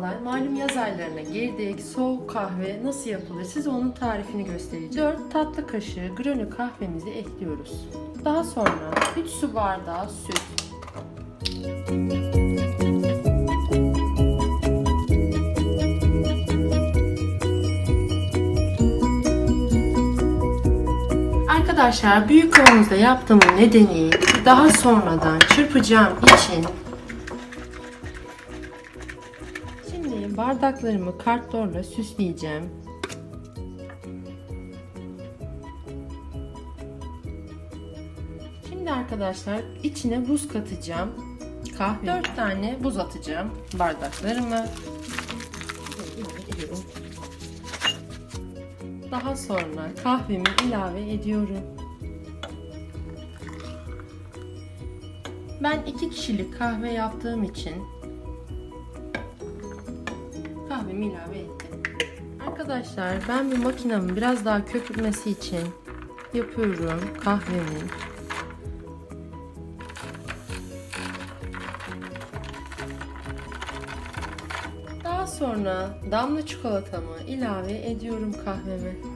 Merhabalar, malum yaz aylarına girdik. Soğuk kahve nasıl yapılır? Size onun tarifini göstereceğim. 4 tatlı kaşığı granül kahvemizi ekliyoruz. Daha sonra 3 su bardağı süt. Arkadaşlar büyük olanızda yaptığımın nedeni daha sonradan çırpacağım için bardaklarımı kartlarla süsleyeceğim. Şimdi arkadaşlar içine buz katacağım. Kahve. 4 tane buz atacağım bardaklarıma. Daha sonra kahvemi ilave ediyorum. Ben 2 kişilik kahve yaptığım için kahvemi ilave ettim. Arkadaşlar ben bu makinemin biraz daha köpürmesi için yapıyorum kahvemin. Daha sonra damla çikolatamı ilave ediyorum kahveme.